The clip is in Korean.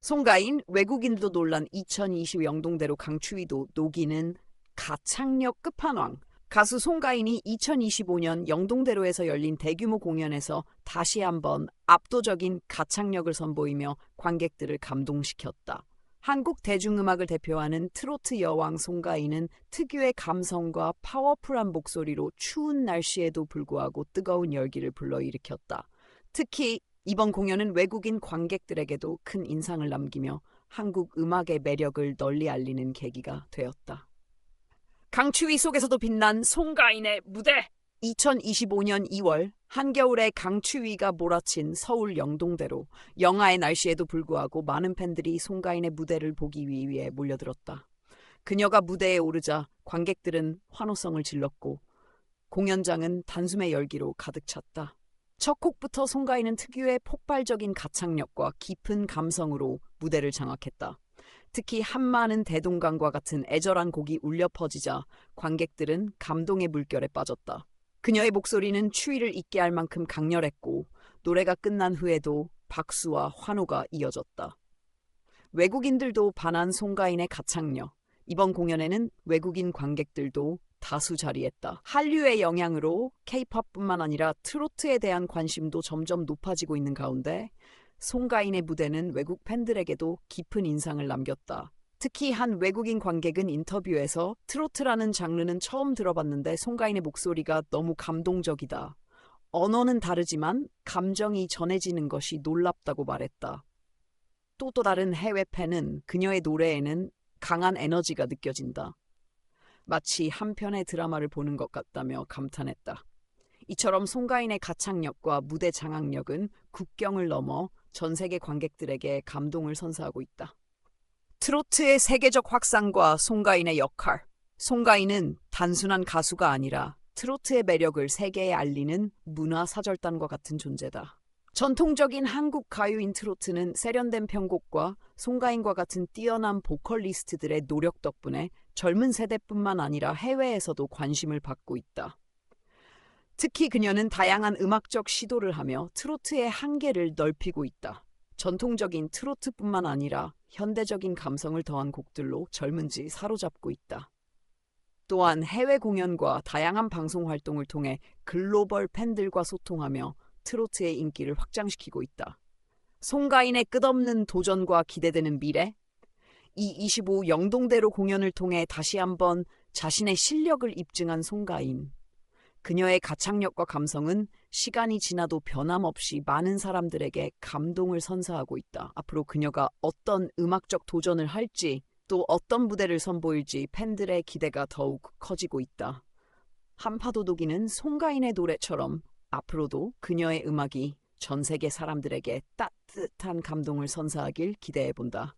송가인 외국인도 놀란 2020 영동대로 강추위도 녹이는 가창력 끝판왕. 가수 송가인이 2025년 영동대로에서 열린 대규모 공연에서 다시 한번 압도적인 가창력을 선보이며 관객들을 감동시켰다. 한국 대중음악을 대표하는 트로트 여왕 송가인은 특유의 감성과 파워풀한 목소리로 추운 날씨에도 불구하고 뜨거운 열기를 불러일으켰다. 특히 이번 공연은 외국인 관객들에게도 큰 인상을 남기며 한국 음악의 매력을 널리 알리는 계기가 되었다. 강추위 속에서도 빛난 송가인의 무대! 2025년 2월 한겨울에 강추위가 몰아친 서울 영동대로 영하의 날씨에도 불구하고 많은 팬들이 송가인의 무대를 보기 위해 몰려들었다. 그녀가 무대에 오르자 관객들은 환호성을 질렀고 공연장은 단숨의 열기로 가득 찼다. 첫 곡부터 송가인은 특유의 폭발적인 가창력과 깊은 감성으로 무대를 장악했다. 특히 한마는 대동강과 같은 애절한 곡이 울려 퍼지자 관객들은 감동의 물결에 빠졌다. 그녀의 목소리는 추위를 잊게 할 만큼 강렬했고 노래가 끝난 후에도 박수와 환호가 이어졌다. 외국인들도 반한 송가인의 가창력. 이번 공연에는 외국인 관객들도 다수 자리했다. 한류의 영향으로 케이팝뿐만 아니라 트로트에 대한 관심도 점점 높아지고 있는 가운데 송가인의 무대는 외국 팬들에게도 깊은 인상을 남겼다. 특히 한 외국인 관객은 인터뷰에서 트로트라는 장르는 처음 들어봤는데 송가인의 목소리가 너무 감동적이다. 언어는 다르지만 감정이 전해지는 것이 놀랍다고 말했다. 또또 다른 해외 팬은 그녀의 노래에는 강한 에너지가 느껴진다. 마치 한 편의 드라마를 보는 것 같다며 감탄했다. 이처럼 송가인의 가창력과 무대 장악력은 국경을 넘어 전 세계 관객들에게 감동을 선사하고 있다. 트로트의 세계적 확산과 송가인의 역할. 송가인은 단순한 가수가 아니라 트로트의 매력을 세계에 알리는 문화 사절단과 같은 존재다. 전통적인 한국 가요인 트로트는 세련된 편곡과 송가인과 같은 뛰어난 보컬리스트들의 노력 덕분에 젊은 세대뿐만 아니라 해외에서도 관심을 받고 있다. 특히 그녀는 다양한 음악적 시도를 하며 트로트의 한계를 넓히고 있다. 전통적인 트로트뿐만 아니라 현대적인 감성을 더한 곡들로 젊은지 사로잡고 있다. 또한 해외 공연과 다양한 방송 활동을 통해 글로벌 팬들과 소통하며 트로트의 인기를 확장시키고 있다. 송가인의 끝없는 도전과 기대되는 미래? 이25 영동대로 공연을 통해 다시 한번 자신의 실력을 입증한 송가인. 그녀의 가창력과 감성은 시간이 지나도 변함없이 많은 사람들에게 감동을 선사하고 있다. 앞으로 그녀가 어떤 음악적 도전을 할지 또 어떤 무대를 선보일지 팬들의 기대가 더욱 커지고 있다. 한파도독이는 송가인의 노래처럼 앞으로도 그녀의 음악이 전 세계 사람들에게 따뜻한 감동을 선사하길 기대해 본다.